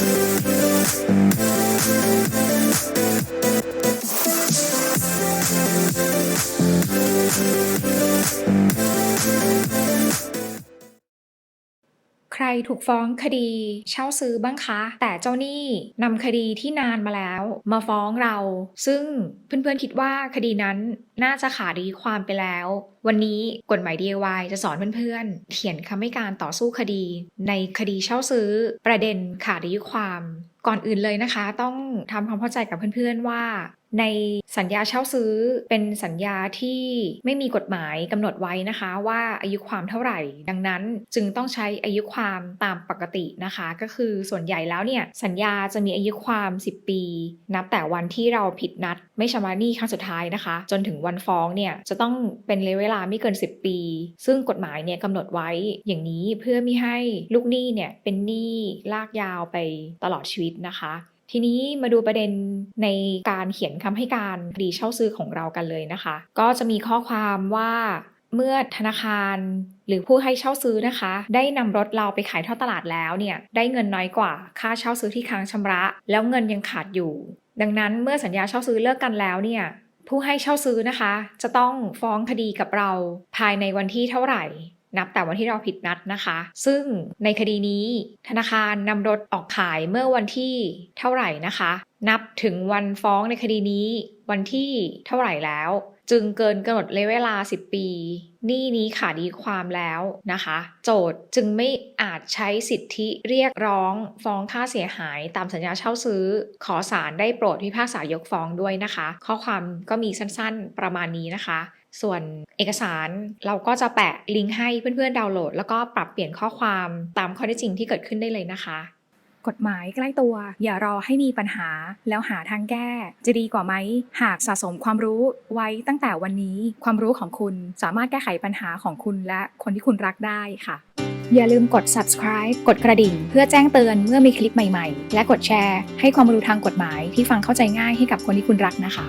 ใรถูกฟ้องคดีเช่าซื้อบ้างคะ แต่เจ้าหนี้นำคดีที่นานมาแล้ว มาฟ้องเรา ซึ่งเพื่อนๆคิดว่าคดีนั้นน่าจะขาดอายุความไปแล้ว วันนี้กฎหมาย DIY จะสอนเพื่อนๆเขียนคำให้การต่อสู้คดี ในคดีเช่าซื้อ ประเด็นขาดอายุความ ก่อนอื่นเลยนะคะ ต้องทำความเข้าใจกับเพื่อนๆว่า ในสัญญาเช่าซื้อเป็นสัญญาที่ไม่มีกฎหมายกำหนดไว้นะคะว่าอายุความเท่าไหร่ ดังนั้นจึงต้องใช้อายุความตามปกตินะคะ ก็คือส่วนใหญ่แล้วเนี่ยสัญญาจะมีอายุความ 10 ปี นับแต่วันที่เราผิดนัด ไม่ชำระหนี้ครั้งสุดท้ายนะคะ จนถึงวันฟ้องเนี่ยจะต้องเป็นระยะเวลาไม่เกิน 10 ปี ซึ่งกฎหมายเนี่ยกำหนดไว้อย่างนี้เพื่อไม่ให้ลูกหนี้เนี่ยเป็นหนี้ลากยาวไปตลอดชีวิตนะคะ ทีนี้มาดูประเด็นในการเขียนคำให้การคดีเช่าซื้อของเรากันเลยนะคะ ก็จะมีข้อความว่าเมื่อธนาคารหรือผู้ให้เช่าซื้อนะคะ ได้นำรถเราไปขายทอดตลาดแล้วเนี่ยได้เงินน้อยกว่าค่าเช่าซื้อที่ค้างชำระ แล้วเงินยังขาดอยู่ ดังนั้นเมื่อสัญญาเช่าซื้อเลิกกันแล้วเนี่ยผู้ให้เช่าซื้อนะคะ จะต้องฟ้องคดีกับเราภายในวันที่เท่าไหร่ นับแต่วันที่เราผิดนัดนะคะ ซึ่งในคดีนี้ ธนาคารนำรถออกขายเมื่อวันที่เท่าไหร่นะคะ นับถึงวันฟ้องในคดีนี้ วันที่เท่าไหร่แล้ว จึงเกินกำหนดระยะเวลา 10 ปีหนี้นี้ขาดอายุความแล้วนะคะ โจทย์จึงไม่อาจใช้สิทธิเรียกร้องฟ้องค่าเสียหายตามสัญญาเช่าซื้อ ขอศาลได้โปรดพิพากษายกฟ้องด้วยนะคะ ข้อความก็มีสั้นๆประมาณนี้นะคะ ส่วนเอกสารเราก็จะแปะลิงก์ให้เพื่อนๆดาวน์โหลด แล้วก็ปรับเปลี่ยนข้อความตามข้อเท็จจริงที่เกิดขึ้นได้เลยนะคะ กฎหมายใกล้ตัว อย่ารอให้มีปัญหาแล้วหาทางแก้ จะดีกว่าไหม หากสะสมความรู้ไว้ตั้งแต่วันนี้ ความรู้ของคุณสามารถแก้ไขปัญหาของคุณและคนที่คุณรักได้ค่ะ อย่าลืมกด subscribe กดกระดิ่ง เพื่อแจ้งเตือนเมื่อมีคลิปใหม่ๆ และกดแชร์ ให้ความรู้ทางกฎหมายที่ฟังเข้าใจง่ายให้กับคนที่คุณรักนะคะ